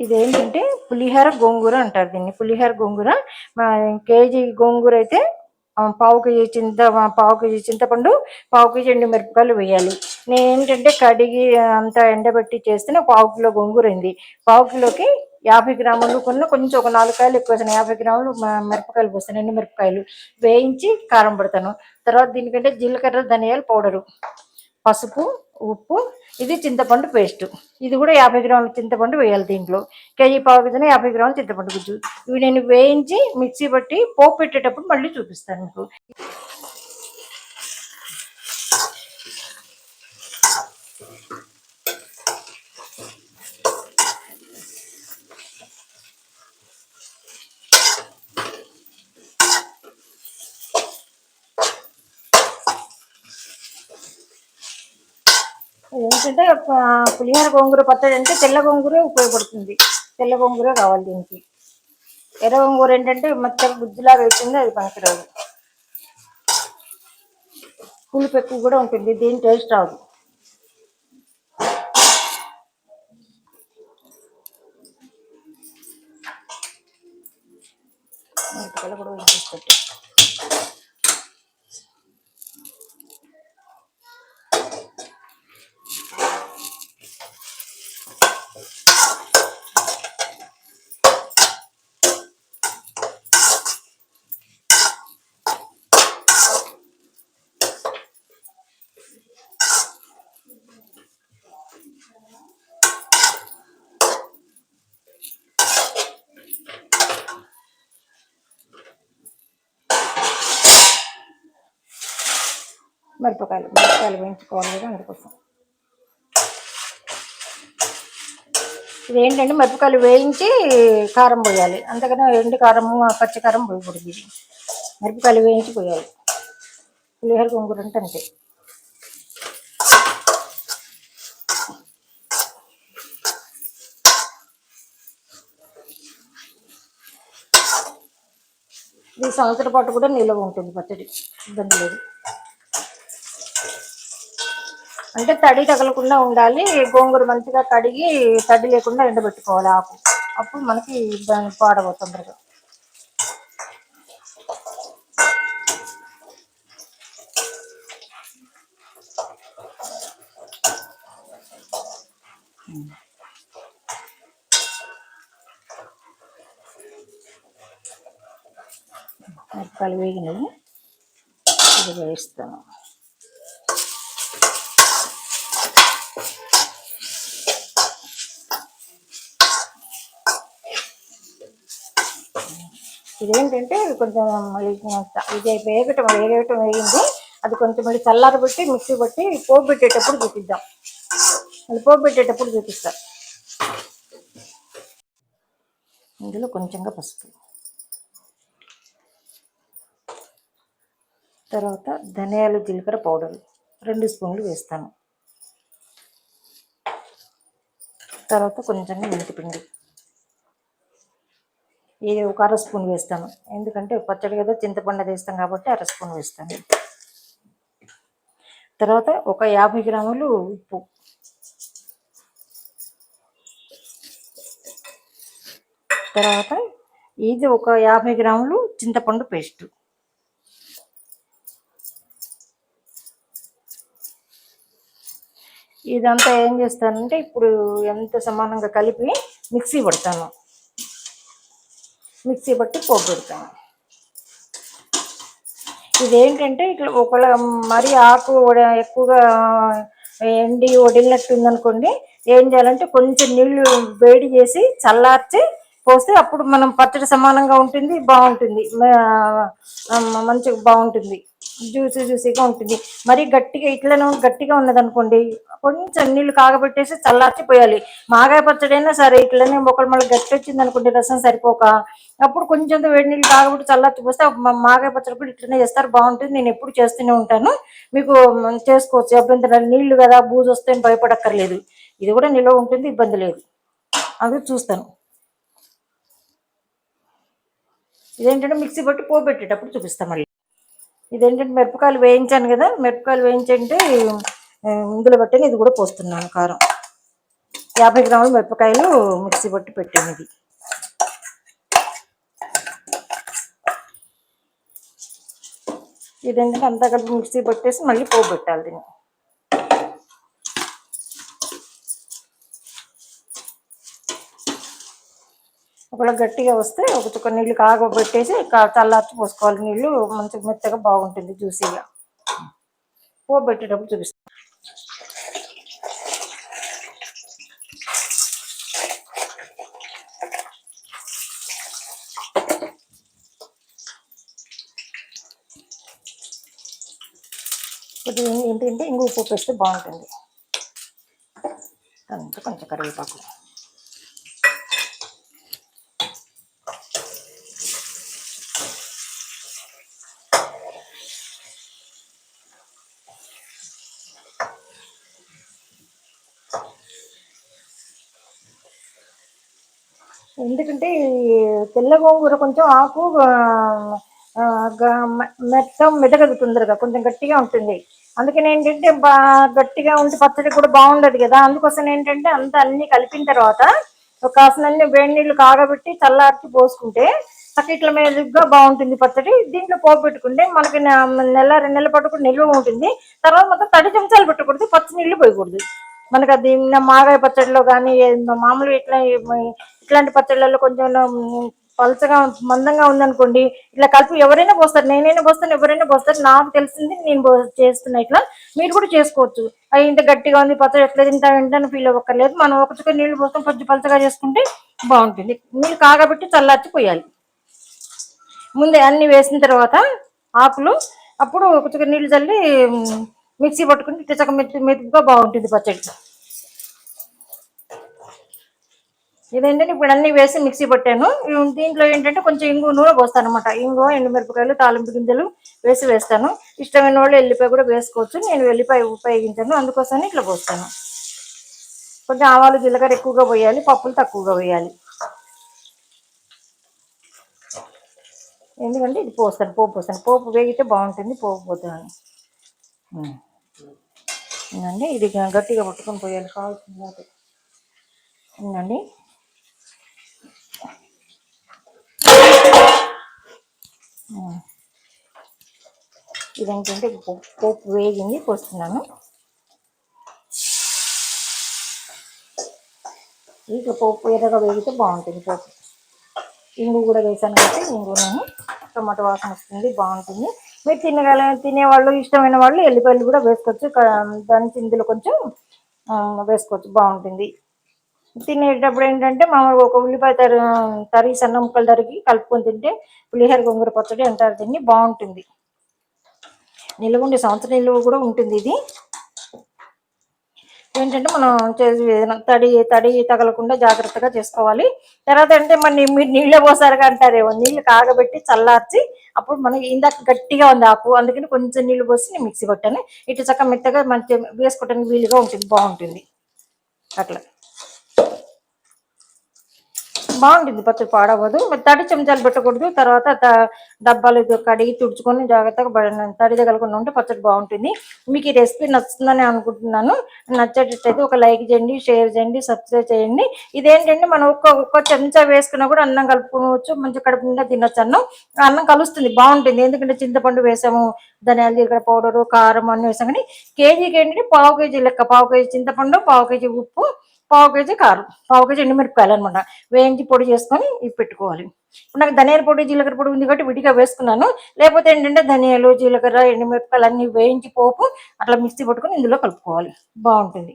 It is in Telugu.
ఇదేంటంటే పులిహోర గోంగూర అంటారు దీన్ని. పులిహోర గోంగూర. కేజీ గోంగూర అయితే పావు కేజీ చింత పావు కేజీ చింతపండు పావు కేజీ ఎండు మిరపకాయలు వేయాలి. నేను ఏంటంటే కడిగి అంతా ఎండబెట్టి చేస్తే పావు కిలో గోంగూర పావు కిలోకి యాభై గ్రాములు కొన్న కొంచెం ఒక నాలుగు కాయలు ఎక్కువ వేసాను యాభై గ్రాములు మిరపకాయలు పోస్తాను ఎండు మిరపకాయలు వేయించి కారం పెడతాను. తర్వాత దీనికంటే జీలకర్ర ధనియాల పౌడరు. పసుపు ఉప్పు ఇది చింతపండు పేస్ట్. ఇది కూడా యాభై గ్రాముల చింతపండు వేయాలి దీంట్లో. కేజీ పావు కింద యాభై గ్రాముల చింతపండు గుజ్జు. ఇవి నేను వేయించి మిక్సీ పట్టి పోపు పెట్టేటప్పుడు మళ్ళీ చూపిస్తాను మీకు. ఏంటంటే పులిహోర గోంగూర పచ్చడి అంటే తెల్ల గోంగూరే ఉపయోగపడుతుంది. తెల్ల గోంగూరే కావాలి దీనికి. ఎర్ర గోంగూర ఏంటంటే మొత్తం గుజ్జులాగా అవుతుంది అది పనికిరాదు. పులుపు ఎక్కువ కూడా ఉంటుంది దీని టేస్ట్ రాదు మిరపకాయలు కూడా వేసేసి పెట్టు. మిరపకాయలు మిరపకాయలు వేయించుకోవాలి కదా అందుకోసం. ఇదేంటంటే మిరపకాయలు వేయించి కారం పోయాలి. అంతకన్నా ఎండు కారము పచ్చి కారం పోయకూడదు ఇది. మిరపకాయలు వేయించి పోయాలి. పులిహోర గోంగూర అంటే అంతే. ఇది సంవత్సరం పాటు కూడా నిల్వ ఉంటుంది పచ్చడి. ఇబ్బంది లేదు. అంటే తడి తగలకుండా ఉండాలి. గోంగూర మంచిగా కడిగి తడి లేకుండా ఎండబెట్టుకోవాలి ఆకు. అప్పుడు మనకి దాన్ని పాడవు తొందరగా. మిరపకాయలు వేగినవి ఇది వేస్తాను. ఇదేంటంటే కొంచెం మళ్ళీ ఇది వేగటం వేగటం వేగింది. అది కొంచెం మళ్ళీ చల్లారబెట్టి మిక్సీ పట్టి పోపు పెట్టేటప్పుడు చూపిద్దాం. మళ్ళీ పోపు పెట్టేటప్పుడు చూపిస్తా. ఇందులో కొంచెంగా పసుపు. తర్వాత ధనియాలు జీలకర్ర పౌడర్ రెండు స్పూన్లు వేస్తాను. తర్వాత కొంచెంగా మెంతిపిండి. ఇది ఒక అర స్పూన్ వేస్తాను. ఎందుకంటే పచ్చడి కదా చింతపండు వేస్తాం కాబట్టి అర స్పూన్ వేస్తాను. తర్వాత ఒక యాభై గ్రాములు ఉప్పు. తర్వాత ఇది ఒక యాభై గ్రాములు చింతపండు పేస్ట్. ఇదంతా ఏం చేస్తానంటే ఇప్పుడు ఎంత సమానంగా కలిపి మిక్సీ పడతాను. మిక్సీ పట్టి పోపు పెడతాను. ఇదేంటంటే ఇట్లా ఒకళ్ళ మరీ ఆకు వడ- ఎక్కువగా ఎండి వడిలినట్టు ఉందనుకోండి ఏం చేయాలంటే కొంచెం నీళ్ళు వేడి చేసి చల్లార్చి పోస్తే అప్పుడు మనం పచ్చడి సమానంగా ఉంటుంది బాగుంటుంది. మంచిగా బాగుంటుంది. జ్యూసీ జ్యూసీగా ఉంటుంది. మరి గట్టిగా ఇట్లనే గట్టిగా ఉన్నదనుకోండి కొంచెం నీళ్ళు కాగబెట్టేసి చల్లార్చి పోయాలి. మాగాయ పచ్చడి అయినా సరే ఇట్లనే ఒకళ్ళు మళ్ళీ గట్టి వచ్చింది అనుకోండి రసం సరిపోక. అప్పుడు కొంచెం వేడి నీళ్ళు కాగబెట్టి చల్లార్చిపోస్తే మా- మాగాయ పచ్చడి కూడా ఇట్లనే చేస్తారు బాగుంటుంది. నేను ఎప్పుడు చేస్తూనే ఉంటాను. మీకు చేసుకోవచ్చు. అభ్యంతరాలు నీళ్ళు కదా బూజు వస్తే భయపడక్కర్లేదు. ఇది కూడా నిల్వ ఉంటుంది ఇబ్బంది లేదు. అది చూస్తాను. ఇదేంటంటే మిక్సీ పట్టి పోబెట్టేటప్పుడు చూపిస్తాం మళ్ళీ. ఇదేంటంటే మిరపకాయలు వేయించాను కదా మిరపకాయలు వేయించంటే ఇందులో పెట్టని ఇది కూడా పోస్తున్నాను కారం. యాభై గ్రాముల మిరపకాయలు మిక్సీ పట్టి పెట్టాను ఇది. ఇదేంటంటే అంతా కలిపి మిక్సీ పట్టేసి మళ్ళీ పోపు పెట్టాలి దీన్ని. ఒకవేళ గట్టిగా వస్తే ఒక చుక్క నీళ్ళు కాగబెట్టేసి కా- చల్లార్చి పోసుకోవాలి. నీళ్ళు మంచిగా మెత్తగా బాగుంటుంది జ్యూసీగా. పోపు పెట్టేటప్పుడు చూపిస్తాం. కొద్దిగా ఏంటంటే ఇంకో ఉప్పు వేస్తే బాగుంటుంది. అంత కొంచెం కరివేపాకు. ఎందుకంటే తెల్ల గోంగూర కొంచెం ఆకు ఆ, మెత్తం మెదగదు తొందరగా కొంచెం గట్టిగా ఉంటుంది. అందుకని ఏంటంటే బా గట్టిగా ఉంటే పచ్చడి కూడా బాగుండదు కదా. అందుకోసం ఏంటంటే అంత అన్ని కలిపిన తర్వాత ఒక కాసినన్ని వేడి నీళ్ళు కాగబెట్టి చల్లార్చి పోసుకుంటే చక్కట్ల మీదుగా బాగుంటుంది పచ్చడి. దీంట్లో పోపు పెట్టుకుంటే మనకి నెల రెండు నెలల పాటు కూడా నిల్వ ఉంటుంది. తర్వాత మొత్తం తడి చెంచాలు పెట్టకూడదు పచ్చి నీళ్ళు పోయకూడదు. మనకు అది మాగాయ పచ్చడిలో కానీ మామూలు ఇట్లా ఇట్లాంటి పచ్చళ్ళలో కొంచెం పలచగా మందంగా ఉందనుకోండి ఇట్లా కలిపి ఎవరైనా పోస్తారు నేనైనా పోస్తాను ఎవరైనా పోస్తారు నాకు తెలిసింది నేను పో- చేస్తున్నా ఇట్లా మీరు కూడా చేసుకోవచ్చు. అవి ఇంత గట్టిగా ఉంది పచ్చడి ఎట్లా తింటా వెంటనే ఫీల్ అవ్వక్కర్లేదు. మనం ఒక చుక్క నీళ్ళు పోస్తాం కొంచెం పలచగా చేసుకుంటే బాగుంటుంది. నీళ్ళు కాగబెట్టి చల్లార్చి పోయాలి. ముందే అన్ని వేసిన తర్వాత ఆకులు అప్పుడు ఒక చుక్క నీళ్ళు చల్లి మిక్సీ పట్టుకుంటే ఇట్లా చక్క మెత్తి మెతుకుగా బాగుంటుంది పచ్చడి. ఇదేంటంటే ఇప్పుడు అన్ని వేసి మిక్సీ పట్టాను. దీంట్లో ఏంటంటే కొంచెం ఇంగు నూనె పోస్తాను అనమాట ఇంగు ఎండుమిరపకాయలు తాలింపు గింజలు వేసి వేస్తాను. ఇష్టమైన వాళ్ళు ఎల్లిపాయ కూడా వేసుకోవచ్చు. నేను వెల్లిపాయ ఉపయోగించాను. అందుకోసమే ఇట్లా పోస్తాను. కొంచెం ఆవాలు జీలకర్ర ఎక్కువగా పోయాలి. పప్పులు తక్కువగా పోయాలి ఎందుకంటే ఇది పోస్తాను. పోపు పోస్తాను. పోపు వేగితే బాగుంటుంది. పోపు పోతాను. ఇది గట్టిగా పట్టుకొని పోయాలి. కావాల్సింది అది. ఉందండి ఇదేంటంటే పోపు వేగింది పోస్తున్నాను. ఇక పోపు ఎర్రగా వేగితే బాగుంటుంది పోపు. ఇంగు కూడా వేసాను కాబట్టి ఇంగు నేను. టమాటో వాసన వస్తుంది బాగుంటుంది. మీరు తినగల తినేవాళ్ళు ఇష్టమైన వాళ్ళు ఎల్లిపాయలు కూడా వేసుకోవచ్చు. దాని ఇందులో కొంచెం వేసుకోవచ్చు బాగుంటుంది. తినేటప్పుడు ఏంటంటే మామూలుగా ఒక ఉల్లిపాయ తరి తరిగి సన్న ముక్కలు తరిగి కలుపుకొని తింటే పులిహేర గొంగూర పచ్చడి అంటారు దీన్ని బాగుంటుంది. నిల్వ ఉండే సంవత్సరం నిల్వ కూడా ఉంటుంది ఇది. ఏంటంటే మనం చేసి తడి తడి తగలకుండా జాగ్రత్తగా చేసుకోవాలి. తర్వాత అంటే మరి మీరు నీళ్ళే పోసారుగా అంటారేమో నీళ్ళు కాగబెట్టి చల్లార్చి అప్పుడు మనకి ఇందాక గట్టిగా ఉంది ఆకు అందుకని కొంచెం నీళ్ళు పోసి నేను మిక్సీ కొట్టాను. ఇటు చక్క మెత్తగా మంచి వేసుకోవడానికి వీలుగా ఉంటుంది బాగుంటుంది. అట్లా. బాగుంటుంది పచ్చడి పాడవదు తడి చెంచాలు పెట్టకూడదు. తర్వాత డబ్బాలు కడిగి తుడుచుకొని జాగ్రత్తగా తడి తగలకుండా ఉంటే పచ్చడి బాగుంటుంది. మీకు ఈ రెసిపీ నచ్చుతుందని అనుకుంటున్నాను. నచ్చేటట్టయితే ఒక లైక్ చేయండి షేర్ చేయండి సబ్స్క్రైబ్ చేయండి. ఇదేంటంటే మనం ఒక్క ఒక్క చెంచా వేసుకున్నా కూడా అన్నం కలుపుకోవచ్చు. మంచి కడుపు నిండా తినొచ్చు అన్నం. అన్నం కలుస్తుంది బాగుంటుంది. ఎందుకంటే చింతపండు వేసాము ధనియాల జీలకర్ర పౌడరు కారం అన్ని వేసాం కానీ కేజీకి ఏంటంటే పావు కేజీ లెక్క. పావు కేజీ చింతపండు పావు కేజీ ఉప్పు పావు కేజీ కారం పావు కేజీ ఎండుమిరపకాయలు అనమాట. వేయించి పొడి చేసుకొని ఇవి పెట్టుకోవాలి. ఇప్పుడు నాకు ధనియాల పొడి జీలకర్ర పొడి ఉంది కాబట్టి విడిగా వేసుకున్నాను. లేకపోతే ఏంటంటే ధనియాలు జీలకర్ర ఎండుమిరపకాయలు అన్ని వేయించి పోపు అట్లా మిక్సీ పట్టుకొని ఇందులో కలుపుకోవాలి. బాగుంటుంది.